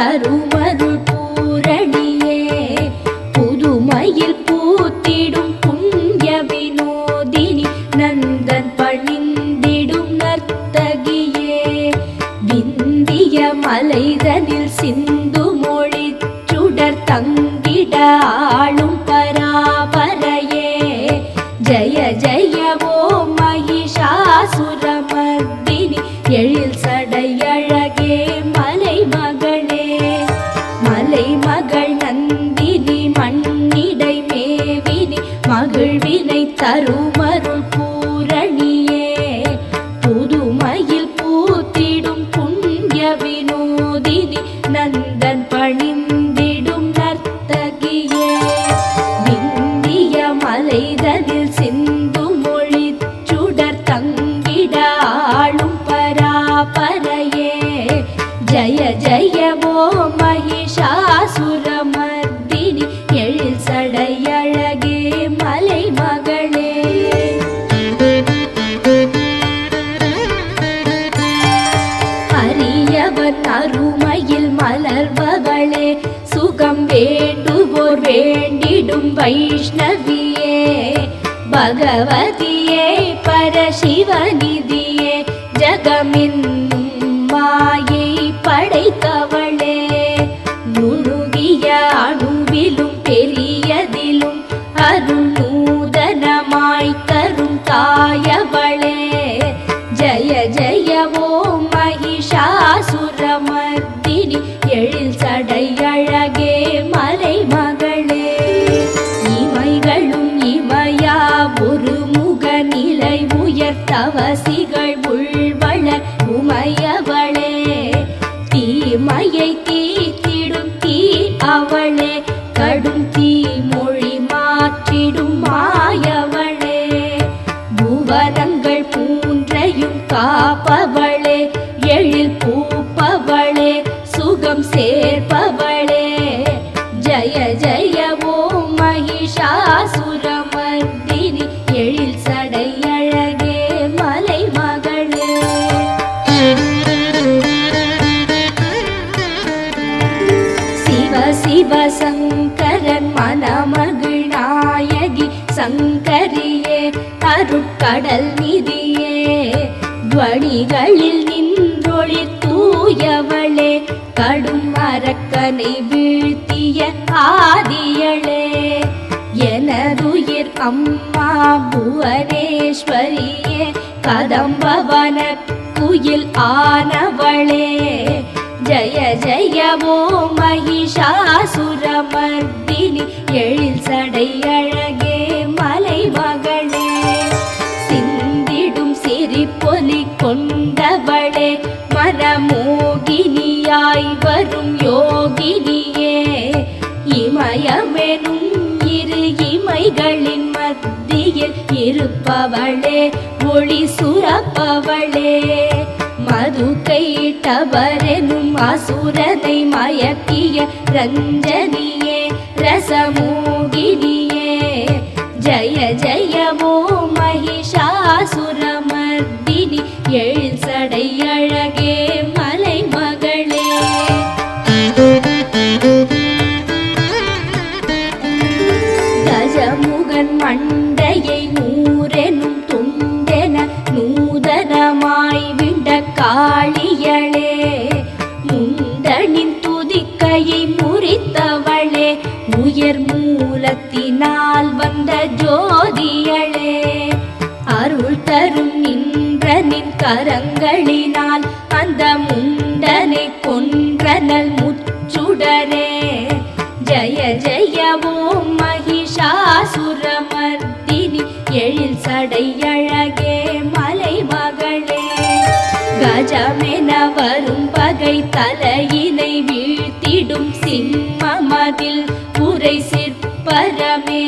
தருவ भगवतिये परशिवनिधिये जगमिन् শান্তি கடல் நிதியே வழிகளில் நின்றொழி தூயவளே கடும் அரக்கனை வீழ்த்திய ஆதியளே. எனதுயிர் அம்மா புவனேஸ்வரியே கதம்பவன குயில் ஆனவளே. ஜய ஜயவோ மகிஷாசுரமர்தினி எழில் சடை அழகி இருப்பவளே ஒளி சுரப்பவளே. மது கையிட்டவரெனும் அசுரனை மயக்கிய ரஞ்சனியே ரசமூகினியே. ஜய ஜயமோ மகிஷாசுரமர்தினி எழு சடையழகே ஜோதியளே அருள் தரும் நின்ற நின் கரங்களினால் அந்த முண்டனை கொன்றனல் முச்சுடரே ஜய ஜய ஓம் மகிஷாசுரமர்த்தினி எழில் சடையழகே மலை மகளே. கஜமென வரும் பகை தலையினை வீழ்த்திடும் சிம்மமதில் உரை சிற்பரமே.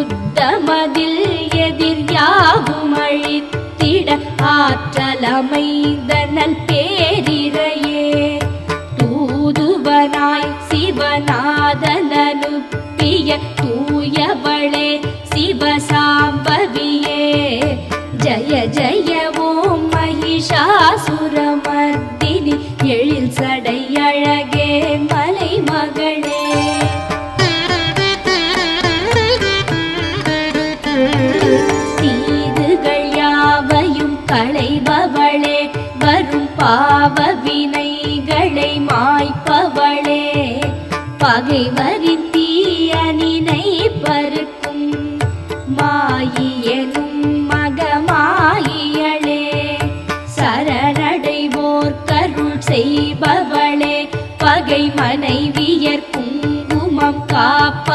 சுத்தமதில் எதிர் யாகும் அழித்திட ஆற்றலமைந்தனல் பேரிரையே தூதுவனாய் சிவநாதனனுப்பிய தூயவளே சிவசா mangkap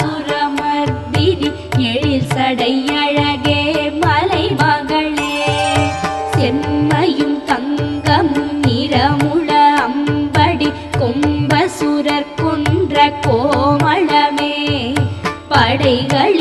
சுரமர்தினி எழில் சடையழகே மலை மகளே செம்மையும் தங்கமும் நிறமுள அம்படி கொம்ப சுரர் கொன்ற கோமளமே. படைகள்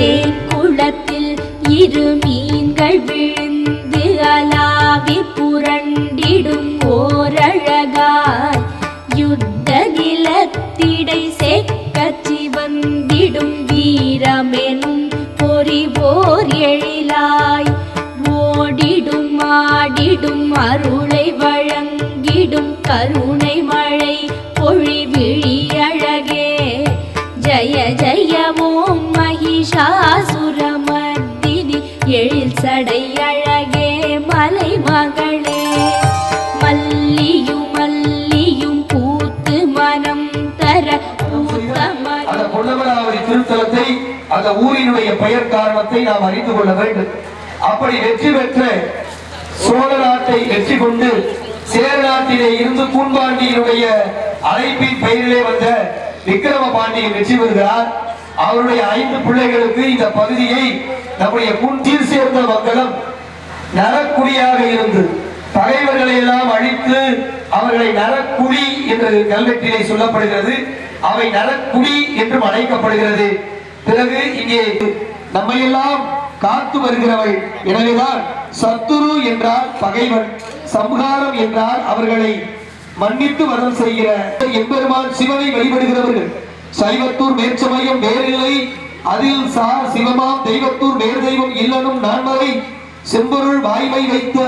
தேன் குளத்தில் இரு மீன்கள் விழுந்து அலாவி புரண்டிடும் ஓரழகாய். யுத்த நிலத்திடை செக்கச்சி வந்திடும் வீரமெனும் பொறிவோர் எழிலாய். ஓடிடும் ஆடிடும் அருளை வழங்கிடும் கருணை மழை மகிஷாசுரமர்த்தினி எழில் சடை அழகே மலை மகளே. மல்லியும் மல்லியும் பூத்து மனம் தர அந்த திருத்தலத்தை அந்த ஊரினுடைய பெயர் காரணத்தை நாம் அறிந்து கொள்ள வேண்டும். அப்படி வெற்றி பெற்ற சோழ நாட்டை வெற்றி கொண்டு சேர நாட்டிலே இருந்து கூன்பாண்டியினுடைய அழைப்பின் பெயரிலே வந்த விக்ரம பாண்டியன் வெற்றி பெறுகிறார். அவருடைய ஐந்து பிள்ளைகளுக்கு இந்த பகுதியை நம்முடைய குன்றில் சேர்ந்த மக்களும் நரக்குடியாக இருந்து பகைவர்களை எல்லாம் அழித்து அவர்களை நரக்குடி என்று கல்வெட்டிலே சொல்லப்படுகிறது. அவை நரக்குடி என்றும் அழைக்கப்படுகிறது. பிறகு இங்கே நம்மையெல்லாம் காத்து வருகிறவள். எனவேதான் சத்துரு என்றால் பகைவன் சம்ஹாரம் என்றால் அவர்களை மன்னித்து வரம் செய்கிற எம்பெருமான் சிவனை வழிபடுகிறவர்கள். சைவத்தூர் மேற்சமயம் வேறில்லை அதில் சார் சிவமாம் தெய்வத்தூர் வேறு தெய்வம் இல்லனும் நான்மறை செம்பொருள் வாய்மை வைத்த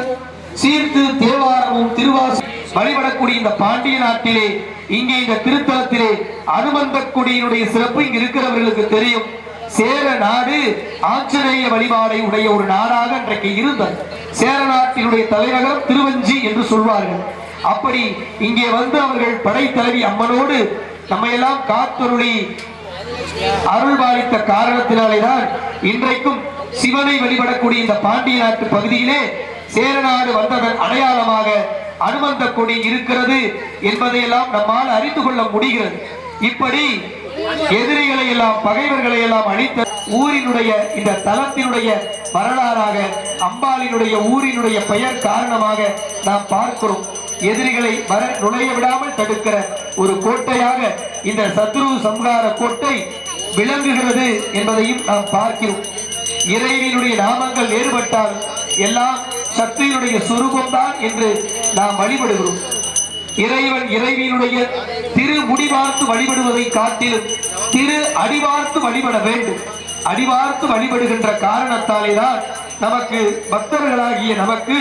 சீர்த்து தேவாரமும் திருவாசி வழிபடக்கூடிய இந்த பாண்டிய நாட்டிலே இங்கே இந்த திருத்தலத்திலே அனுமந்தக்குடியினுடைய சிறப்பு இங்கு இருக்கிறவர்களுக்கு தெரியும். சேர நாடு ஆச்சரிய வழிபாடை உடைய ஒரு நாடாக அன்றைக்கு இருந்தது. சேர நாட்டினுடைய தலைநகரம் திருவஞ்சி என்று சொல்வார்கள். அப்படி இங்கே வந்து அவர்கள் படைத்தலைவி அம்மனோடு தம்மையெல்லாம் காத்தொருளி அருள் பாலித்த காரணத்தினாலேதான் இன்றைக்கும் சிவனை வழிபடக்கூடிய இந்த பாண்டிய நாட்டு பகுதியிலே சேரநாடு வந்ததன் அடையாளமாக அனுமந்த கொடி இருக்கிறது என்பதையெல்லாம் நம்மால் அறிந்து கொள்ள முடிகிறது. இப்படி எதிரிகளை எல்லாம் பகைவர்களை எல்லாம் அழித்த ஊரினுடைய இந்த தலத்தினுடைய வரலாறாக அம்பாளினுடைய ஊரினுடைய பெயர் காரணமாக நாம் பார்க்கிறோம். எதிரிகளை வர நுழைய விடாமல் தடுக்கிற ஒரு கோட்டையாக இந்த சத்ரு சம்ஹார கோட்டை விளங்குகிறது என்பதையும் நாம் பார்க்கிறோம். இறைவனுடைய நாமங்கள் வேறுபட்டால் எல்லாம் சக்தியினுடைய சுரூபம்தான் என்று நாம் வழிபடுகிறோம். இறைவன் இறைவியினுடைய திரு முடிவார்த்து வழிபடுவதை காட்டிலும் திரு அடிவார்த்து வழிபட வேண்டும். அடிவார்த்து வழிபடுகின்ற காரணத்தாலே தான் நமக்கு பக்தர்களாகிய நமக்கு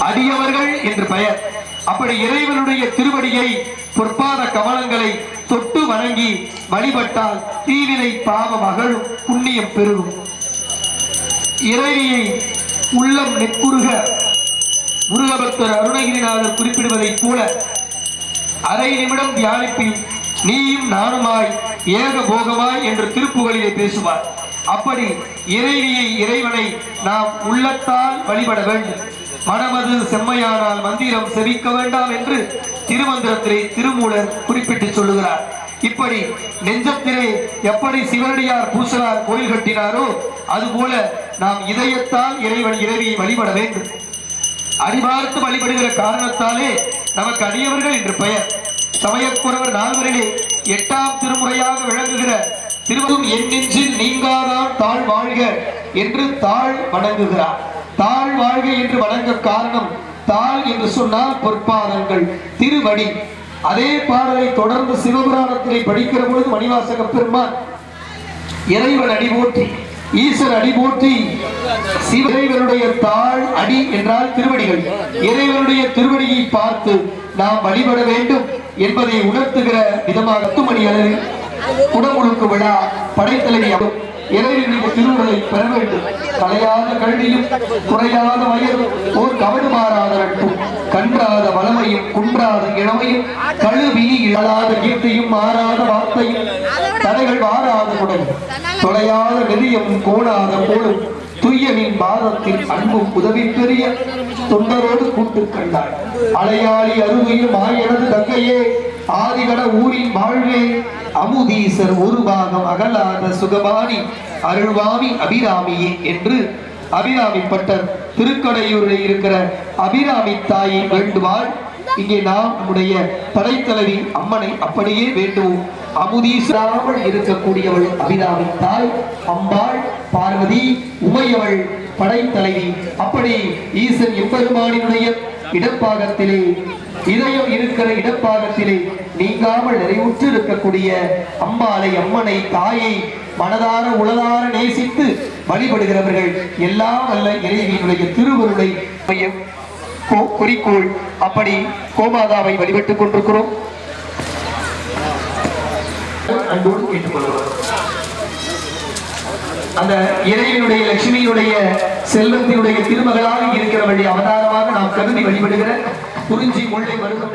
அடியவர்கள் என்று பெயர். அப்படி இறைவனுடைய திருவடியை பொற்பாத கமலங்களை தொட்டு வணங்கி வழிபட்டால் தீவினை பாவ மகளும் புண்ணியம் பெருகும். இறைவியை உள்ளம் நெக்குருக முருகபக்தர் அருணகிரிநாதர் குறிப்பிடுவதைப் போல அரை நிமிடம் தியானிப்பில் நீயும் நானுமாய் ஏக போகமாய் என்று திருப்புகளிலே பேசுவார். அப்படி இறைவியை இறைவனை நாம் உள்ளத்தால் வழிபட வேண்டும். மனமது செம்மையானால் மந்திரம் செவிக்க வேண்டாம் என்று திருமந்திரத்திலே திருமூலர் குறிப்பிட்டு சொல்லுகிறார். இப்படி நெஞ்சத்திலே எப்படி சிவனடியார் பூசலார் கோயில் கட்டினாரோ அதுபோல நாம் இதயத்தால் இறைவன் இறைவியை வழிபட வேண்டும். அறிவார்த்து வழிபடுகிற காரணத்தாலே நமக்கு அடியவர்கள் என்று பெயர். சமயக்குறவர் நால்வரிலே எட்டாம் திருமுறையாக விளங்குகிற திருவரும் என் நெஞ்சில் நீங்காதான் தாழ் வாழ்க என்று தாழ் வணங்குகிறார். தாழ் வாழ்க என்று வழங்க காரணம் தாழ் என்று சொன்னால் பொற்பாதங்கள் திருவடி. அதே பாடலை தொடர்ந்து சிவபுராணத்திலே படிக்கிற பொழுது மணிவாசக பெருமான் இறைவன் அடி போற்றி ஈசன் அடி போற்றி சிவ இறைவனுடைய தாழ் அடி என்றால் திருவடிகள். இறைவனுடைய திருவடியை பார்த்து நாம் வழிபட வேண்டும் என்பதை உணர்த்துகிற விதமாக மணி அளவில் குடமுழுக்கு விழா படைத்தலைவி இறைவனுடைய திருவுருளை பெற வேண்டும். கலையாத கல்வியும் குறையாத வயதும் ஓர் கவடு மாறாத நட்பும் கன்றாத வளமையும் குன்றாத இளமையும் கழுவி இழலாத கீர்த்தியும் மாறாத வார்த்தையும் தடைகள் வாராத குடல் தொலையாத நெறியும் கோணாத போலும் துய்யனின் பாதத்தில் அன்பும் உதவி பெரிய தொண்டரோடு கூட்டு கண்டாள் அலையாளி அருமையும் ஆயனது தங்கையே ஆதிவட ஊரின் வாழ்வே அமுதீசர் ஒரு பாகம் அகலாத சுகபாணி அருள்வாமி அபிராமியே என்று அபிராமி பட்டர் திருக்கடையூரில் இருக்கிற அபிராமி தாயை வேண்டுவாள் இங்கே நாம் நம்முடைய படைத்தலைவி அம்மனை அப்படியே வேண்டுவோம். அமுதீசராமல் இருக்கக்கூடியவள் அபிராமி தாய் அம்பாள் பார்வதி உமையவள் படைத்தலைவி. அப்படி ஈசன் எம்பெருமானினுடைய இடப்பாகத்திலே இதயம் இருக்கிற இடப்பாகத்திலே நீங்காமல் நிறைவுற்று இருக்கக்கூடிய அம்பாலை அம்மனை தாயை மனதார உளதார நேசித்து வழிபடுகிறவர்கள் எல்லாம் அல்ல. இறைவியினுடைய திருவருளை மையம். கோ- குறிக்கோள். அப்படி கோமாதாவை வழிபட்டுக் கொண்டிருக்கிறோம். அன்போடு கேட்டுக்கொள்கிறோம். அந்த இறைவனுடைய லட்சுமியினுடைய செல்வத்தினுடைய திருமகளாக இருக்கிற வழி அவதாரமாக நாம் கருதி வழிபடுகிற குறிஞ்சி மொழி மருதம்